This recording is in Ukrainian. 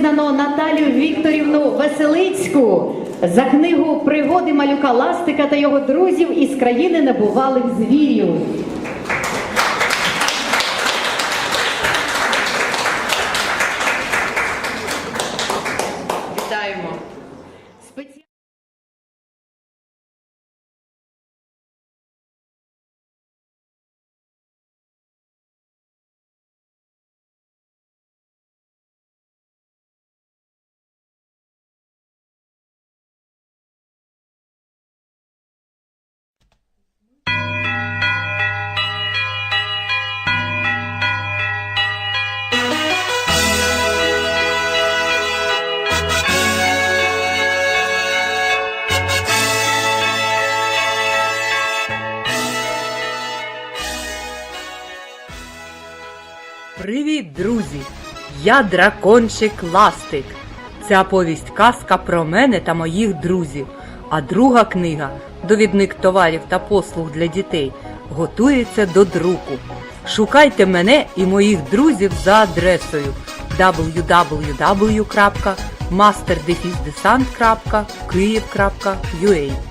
Визнано Наталію Вікторівну Веселицьку за книгу Пригоди малюка Ластика та його друзів із країни небувалих звірів. Привіт, друзі! Я дракончик Ластик. Ця повість казка про мене та моїх друзів. А друга книга довідник товарів та послуг для дітей готується до друку. Шукайте мене і моїх друзів за адресою www.masterdefisdesant.kyiv.ua